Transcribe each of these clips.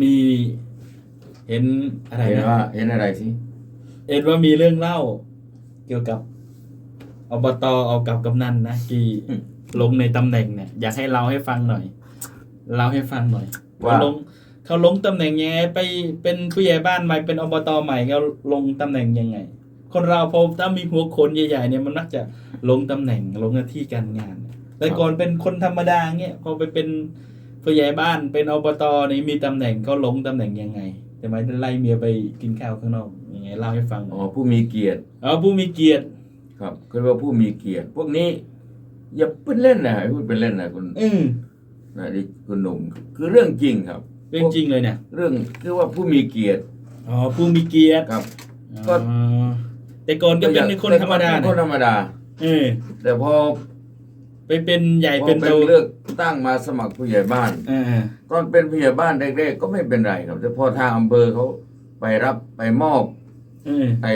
มีเห็นอะไรเห็นนะว่าเห็นอะไรสิเห็นว่ามีเรื่องเล่า เกี่ยวกับอบตเอากับกำนันนะกี่ลงในตำแหน่งเนี่ย อยากให้เราให้ฟังหน่อยเล่าให้ฟังหน่อยว่าเขาลงเขาลงตำแหน่งยังไงไปเป็นผู้ใหญ่บ้านใหม่เป็นอบตใหม่เขาลงตำแหน่งยังไง คนเราพอถ้ามีหัวโขนใหญ่ๆเนี่ยมันมักจะลงตำแหน่งลงหน้าที่การงาน แต่ก่อนเป็นคนธรรมดาเงี้ยพอไปเป็น ผู้ใหญ่บ้านเป็นอบตนี่มีตำแหน่งเขาลงตำแหน่งยังไงแต่ไม่ได้ไล่เมียไปกินข้าวข้างนอกยังไงเล่าให้ฟังหน่อ๋ออยผู้มีเกียรติเอาผู้มีเกียรติ ครับคือว่าผู้มีเกียรติ พวกนี้ อย่าเป็นเล่นนะพูดเป็นเล่นนะคุณอืมนะดิคุณหนุ่มคือเรื่องจริงครับ เรื่องจริงเลยเนี่ยเรื่องคือว่าผู้มีเกียรติอ๋อผู้มีเกียรติครับอ๋อแต่ก่อนก็เป็นคนธรรมดาเป็นคนนะธรรมดาเออแต่พอไปเป็นใหญ่พอเป็นเป็โตนเลือก ตั้งมาสมัครผู้ใหญ่บ้านเออตอนเป็นผู้ใหญ่บ้านแรกๆก็ไม่เป็นไรครับ แต่พอทางอำเภอเขาไปรับไปมอบเออไอ้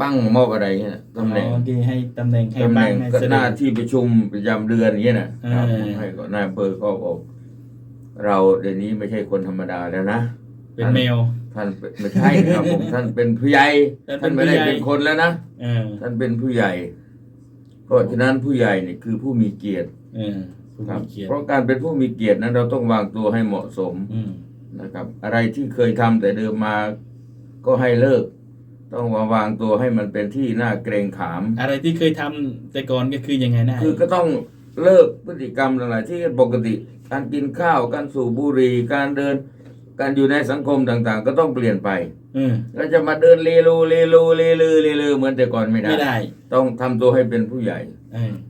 บ้างมอบอะไรเงี้ยตำแหน่งอ๋อที่ให้ตำแหน่งให้ตำแหบ้าน่งงให้ก็เสหด็น้าจที่ประชุมประจำเดือนอย่างเงี้ยนะครับเออ ให้ก็นายอำเภอก็บอกเราเดี๋ยวนี้ไม่ใช่คนธรรมดาแล้วนะ เป็นแมว ท่านเป็นไม่ใช่ครับผม ท่านเป็นผู้ใหญ่ท่านเป็นท่านไม่ได้ผู้ใหญ่ เป็นคนแล้วนะเออท่านเป็นผู้ใหญ่ เพราะฉะนั้นผู้ใหญ่เนี่ยคือผู้มีเกียรติ เออ ผู้ครับมีเกียรติเพราะการเป็นผู้มีเกียรตินั้นเราต้องวางตัวให้เหมาะสมอืมนะครับ อะไรที่เคยทำแต่เดิมมาก็ให้เลิก ต้องมาวางตัวให้มันเป็นที่น่าเกรงขาม อะไรที่เคยทำแต่ก่อนก็คือยังไงนะคือก็ต้องเลิกพฤติกรรมต่างๆที่ปกติ การกินข้าว การสูบบุหรี่การเดิน การอยู่ในสังคมต่างๆ ก็ต้องเปลี่ยนไปเออเราจะมาเดินเลโลเลโลเลลือเลลือเหมือนแต่ก่อนไม่ได้ ไม่ได้ต้องทำตัวให้เป็นผู้ใหญ่ เออครับ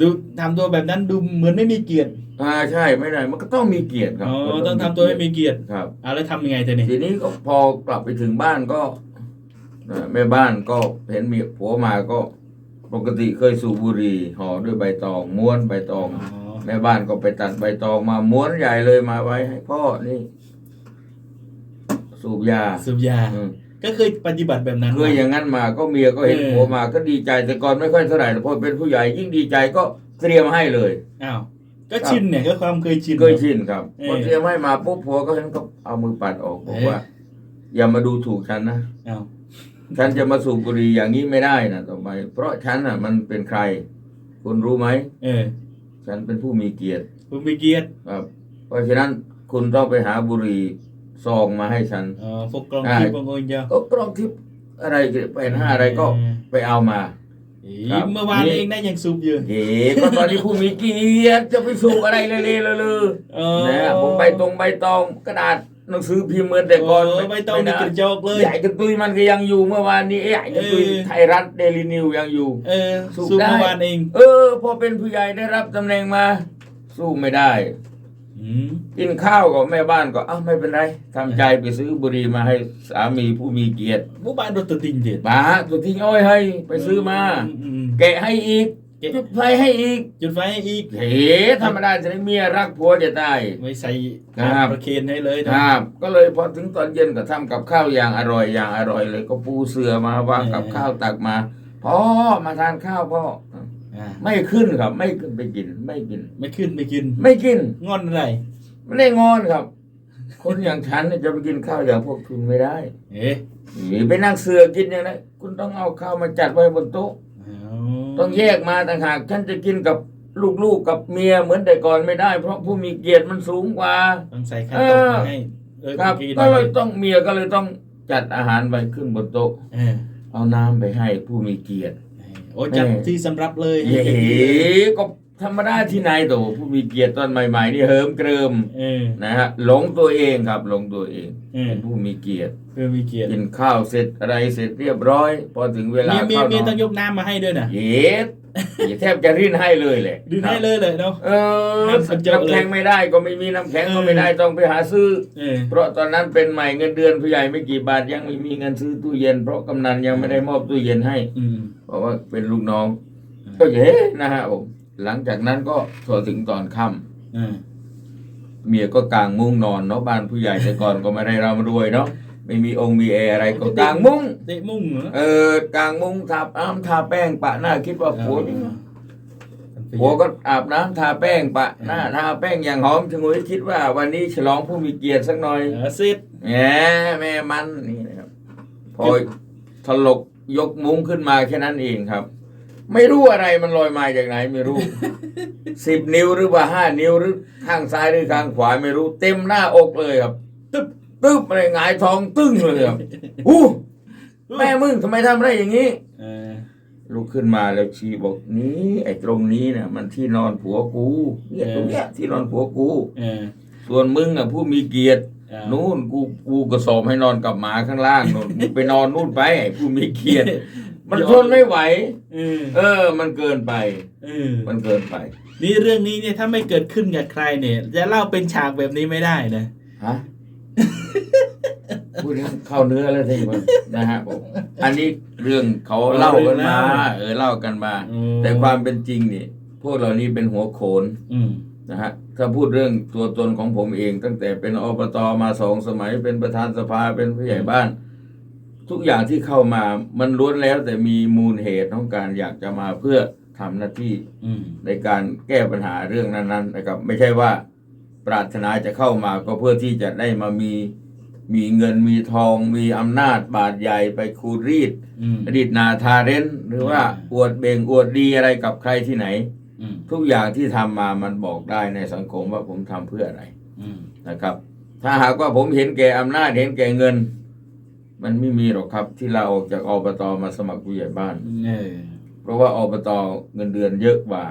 ดูทำตัวแบบนั้นดูเหมือนไม่มีเกียรติอ่าใช่ไม่ได้มันก็ต้องมีเกียรติครับอ๋อต้องทำตัวให้มีเกียรติครับเอาแล้วทำยังไงเธอเนี่ยทีนี้ก็พอกลับไปถึงบ้านก็เอ่อแม่บ้านก็เห็นมีผัวมาก็ปกติเคยสูบบุหรี่ห่อด้วยใบตองม้วนใบตองอ๋อแม่บ้านก็ไปตัดใบตองมาม้วนใหญ่เลยมาไว้ให้พ่อนี่ สูบยาสูบยาอืม ก็เคยปฏิบัติแบบนั้นเคยอย่างนั้นมาก็เมียก็เห็นเออผัวมาก็ดีใจแต่ก่อนไม่ค่อยเท่าไหร่แต่พอเป็นผู้ใหญ่ยิ่งดีใจก็เตรียมให้เลยอ้าวก็ชินเนี่ยก็ความเคยชินเคยชินครับเออพอเตรียมให้มาปุ๊บผัวก็เห็นก็เอามือปัดออกบอกเอ๊ะว่า อย่ามาดูถูกฉันนะอ้าวฉันจะมาสูบบุหรี่อย่างนี้ไม่ได้นะต่อไปเพราะฉันอะ มันเป็นใคร คุณรู้ไหมเออ ฉันเป็นผู้มีเกียรติผู้มีเกียรติครับ เพราะฉะนั้นคุณต้องไปหาบุหรี่ ซองมาให้ฉันอ๋อพวกกล้องอ่าทิพย์พวกโอนเดียวก็กล้องทิพย์อะไรเป็นห้าอะไรก็ไปเอามาเอ๊ครัะบเมื่อวานนี่เองนะยังสูบอยู่เอ๋ก็ตอนนี้ผู้มีเกียรติจะไปสูบอะไรเลยเลยเลยเออนะฮะผมใบตรงใบตองกระดาษหนังสือพิมพ์เหมือนแต่ก่อนเออใบตองนี่กระจอกเลยใหญ่กระตุยมันก็ยังอยู่เมื่อวานนี้ใหญ่กระตุยเออไทยรัฐเดลินิวยังอยู่ เออสูบสูบได้เมื่อวานเอง เออ พอเป็นผู้ใหญ่ได้รับตำแหน่งมา สู้ไม่ได้อืม กินข้าวกับแม่บ้านก็เอ้าไม่เป็นไรทำใจไปซื้อบุหรี่มาให้สามีผู้มีเกียรติหมู่บ้านรถติดเด็ดมาตัวทิ้งอ้อยให้ ไปซื้อมาอืมแกะให้อีกแกะจุดไฟให้อีก จุดไฟให้อีกเฮ้ธรรมดาจะได้เมียรักผัวจะได้ไม่ใส่ครับประเคนให้เลยคนะรับ ก็เลยพอถึงตอนเย็นก็ทำกับข้าวอย่างอร่อยอย่างอร่อยเลย ก็ปูเสือมาวางกับข้าวตักมาพ่อมาทานข้าวพ่ออ่า ไม่ขึ้นครับ ไม่ขึ้นไปกิน ไม่กิน ไม่ขึ้นไม่กิน ไม่กิน งอนอะไรไม่ได้งอนครับ คนอย่างฉันเนี่ยจะไปกินข้าวอย่างพวกคุณไม่ได้ เอ๊ะหรือไปนั่งเสือกินอย่างนั้นคุณต้องเอาข้าวมาจัดไว้บนโต๊ะต้องแยกมาต่างหากฉันจะกินกับลูกๆกับเมียเหมือนแต่ก่อนไม่ได้ เพราะผู้มีเกียรติมันสูงกว่าต้องใส่ข้าวเอต้มอมาให้เออครับกินก็เลยต้องเมียก็เลยต้องจัดอาหารไปขึ้นบนโต๊ะเออเอาน้ำไปให้ผู้มีเกียรติ โอ้จัดแม่ที่สำรับเลยเย้ก็ ธรรมดาที่ไหนโตผู้มีเกียรติตอนใหม่ๆนี่เหิมเกริมเออ นะฮะหลงตัวเองครับหลงตัวเองเออ เป็นผู้มีเกียรติเพื่อมีเกียรติกินข้าวเสร็จอะไรเสร็จเรียบร้อย พอถึงเวลามีมีเข้านมีอนต้องยกน้ำมาให้ด้วยนะเย็ดอย่าแทบจะรินให้เลยแหละดูให้เลยเลยเนาะ เออน้ำสัจจะเลยน้ำแข็งไม่ได้ก็ไม่มีน้ำแข็งก็ไม่ได้ต้องไปหาซื้อ เออ เพราะตอนนั้นเป็นใหม่เงินเดือนผู้ใหญ่ไม่กี่บาทยังไม่มีเงินซื้อตู้เย็น เพราะกำนันยังไม่ได้มอบตู้เย็นให้อืม เพราะว่าเป็นลูกน้อง ก็เย้นะฮะผม หลังจากนั้นก็พอถึงตอนค่ำเออเมียก็กางมุ้งนอนเนาะบ้านผู้ใหญ่แต่ก่อนก็ไม่ได้ร่ำรวยเนาะไม่มีองค์มีแอร์อะไรก็กางมุ้งเตะมุ่งเหรอเออกางมุ้งทาอ้ามทาแป้งปะหน้าคิดว่าเอผัวอนี่ผัวก็อาบน้ำทาแป้งปะหน้าทาแป้งอย่างหอมชงวยคิดว่า วันนี้ฉลองผู้มีเกียรติสักหน่อยเออซิดแหมแม่มันนี่นะครับพอถลกยกมุ้งขึ้นมาแค่นั้นเองครับ ไม่รู้อะไรมันลอยมาจากไหนไม่รู้สิบนิ้วหรือว่าห้านิ้วหรือข้างซ้ายหรือข้างขวาไม่รู้ เต็มหน้าอกเลยครับ ตึ๊บตึ๊บอะไรหงายท้องตึ้งเลยครับอู้แม่มึงทำไมทำได้อย่างนี้เออลุกขึ้นมาแล้วชี้บอกนี่ไอ้ตรงนี้เนี่ยมันที่นอนผัวกูเนี่ยตรงเนี้ยที่นอนผัวกูเออส่วนมึงอะ ผู้มีเกียรติเออนู่นกูกูกระสอบให้นอนกับหมาข้างล่างนู่นมึงไปนอนนู่นไปไอ้ผู้มีเกียรติ มันทนไม่ไหว เออเออ มันเกินไป เออมันเกินไป นี่เรื่องนี้เนี่ยถ้าไม่เกิดขึ้นกับใครเนี่ย จะเล่าเป็นฉากแบบนี้ไม่ได้นะ ฮะ พูดแล้วเข้าเนื้อแล้วทีมันนะฮะผม อันนี้เรื่องเขาเล่ากันมา เออเล่ากันมา อืม แต่ความเป็นจริงนี่พวกเหล่านี้เป็นหัวโขน อืม นะฮะถ้าพูดเรื่องตัวตนของผมเอง ตั้งแต่เป็นอบตมาสองสมัยเป็นประธานสภาเป็นผู้ใหญ่บ้าน ทุกอย่างที่เข้ามามันล้วนแล้วแต่มีมูลเหตุของการอยากจะมาเพื่อทำหน้าที่อืมในการแก้ปัญหาเรื่องนั้นๆนะครับ ไม่ใช่ว่าปรารถนาจะเข้ามาก็เพื่อที่จะได้มามีมีเงินมีทองมีอำนาจบาทใหญ่ไปคูรีดอืมอดีตนาทาเรนหรือว่าอืมอวดเบงอวดดีอะไรกับใครที่ไหนอืมทุกอย่างที่ทำมามันบอกได้ในสังคมว่าผมทำเพื่ออะไรอืมนะครับ ถ้าหากว่าผมเห็นแก่อำนาจเห็นแก่เงิน มันไม่มีหรอกครับ ที่เราออกจากอบตมาสมัครผู้ใหญ่บ้านเออเพราะว่าอบตเงินเดือนเยอะกว่า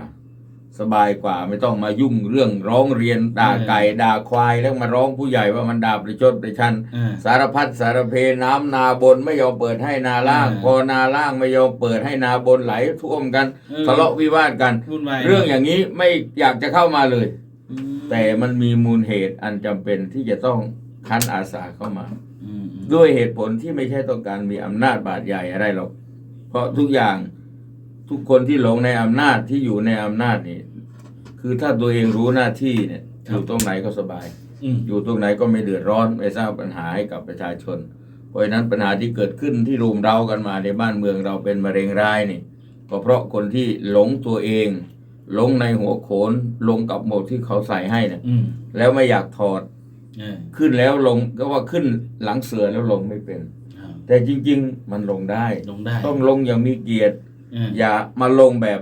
สบายกว่าไม่ต้องมายุ่งเรื่องร้องเรียนด่าไก่ด่าควายแล้วมาร้องผู้ใหญ่ว่ามันด่าประชดประชันอ่าสารพัดสารเพน้ำนาบนไม่ยอมเปิดให้นาล่างอ่าพอนาล่างไม่ยอมเปิดให้นาบนไหลท่วมกันเออทะเลาะวิวาทกันวุ่นวายเรื่องอย่างนี้ไม่อยากจะเข้ามาเลยอืมแต่มันมีมูลเหตุอันจำเป็นที่จะต้องคั้นอาสาเข้ามา อืมอืม ด้วยเหตุผลที่ไม่ใช่ต้องการมีอำนาจบาดใหญ่อะไรหรอก เพราะทุกอย่างทุกคนที่หลงในอำนาจที่อยู่ในอำนาจนี่คือถ้าตัวเองรู้หน้าที่เนี่ยอยู่ตรงไหนก็สบายอืมอยู่ตรงไหนก็ไม่เดือดร้อนไม่สร้างปัญหาให้กับประชาชน เพราะฉะนั้นปัญหาที่เกิดขึ้นที่รุมเร้ากันมาในบ้านเมืองเราเป็นมะเร็งร้ายนี่ ก็เพราะคนที่หลงตัวเองหลงในหัวโขนหลงกับหมวกที่เขาใส่ให้เนี่ยอืมแล้วไม่อยากถอดเออ ขึ้นแล้วลงก็ว่าขึ้นหลังเสือแล้วลงไม่เป็นเอาแต่จริง ๆ มันลงได้ลงได้ ต้องลงอย่างมีเกียรติเอออย่ามาลงแบบ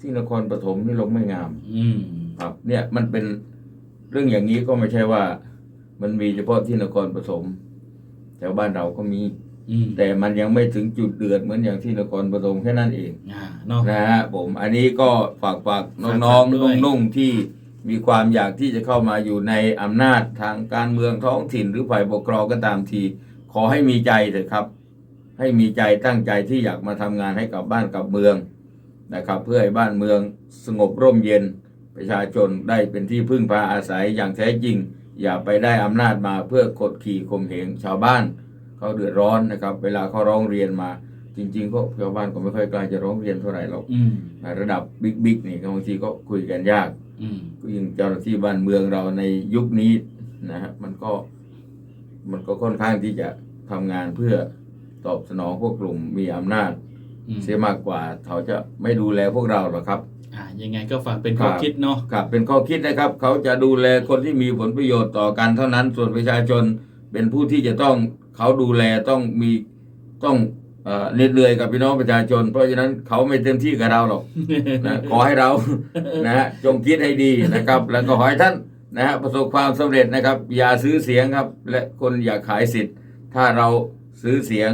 ที่นครปฐมนี่ลงไม่งามอืมครับ เนี่ยมันเป็นเรื่องอย่างนี้ก็ไม่ใช่ว่า มันมีเฉพาะที่นครปฐมแถวบ้านเราก็มีอืมแต่มันยังไม่ถึงจุดเดือดเหมือนอย่างที่นครปฐมแค่นั้นเองอ่าเนาะนะฮะผม อันนี้ก็ฝากฝากน้องฝากด้วยๆนุ่งๆที่ มีความอยากที่จะเข้ามาอยู่ในอำนาจทางการเมืองท้องถิ่นหรือฝ่ายปกครองก็ตามที ขอให้มีใจเถอะครับ ให้มีใจตั้งใจที่อยากมาทำงานให้กับบ้านกับเมืองนะครับ เพื่อให้บ้านเมืองสงบร่มเย็น ประชาชนได้เป็นที่พึ่งพาอาศัยอย่างแท้จริง อย่าไปได้อำนาจมาเพื่อกดขี่ข่มเหงชาวบ้านเขาเดือดร้อนนะครับ เวลาเขาร้องเรียนมาจริงๆก็ชาวบ้านก็ไม่ค่อยกล้าจะร้องเรียนเท่าไหร่หรอกอืมระดับบิ๊กๆนี่บางทีก็คุยกันยากอืม ยิ่งเจ้าหน้าที่บ้านเมืองเราในยุคนี้นะฮะมันก็มันก็ค่อนข้างที่จะทำงานเพื่อตอบสนองพวกกลุ่มมีอำนาจอืมเสียมากกว่าเขาจะไม่ดูแลพวกเราหรอกครับอ่ายังไงก็ฝากเป็นข้อครับคิดเนาะครับเป็นข้อคิดนะครับ เขาจะดูแลคนที่มีผลประโยชน์ต่อกันเท่านั้นส่วนประชาชนเป็นผู้ที่จะต้องเขาดูแลต้องมีต้อง เอ่อเหน็ดเหนื่อยกับพี่น้องประชาชน เพราะฉะนั้นเขาไม่เต็มที่กับเราหรอกนะขอให้เรานะฮะจงคิดให้ดีนะครับ แล้วก็ขอให้ท่านนะฮะประสบความสำเร็จนะครับ อย่าซื้อเสียงครับ และคนอย่าขายสิทธิ์ ถ้าเราซื้อเสียง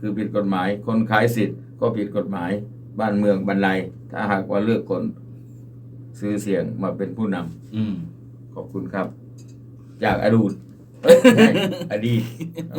คือผิดกฎหมาย คนขายสิทธิ์ก็ผิดกฎหมาย บ้านเมืองบรรลัย ถ้าหากว่าเลือกคนซื้อเสียงมาเป็นผู้นำอืมขอบคุณครับ จากอดูตเอ้ยไม่ใช่อดีตครับ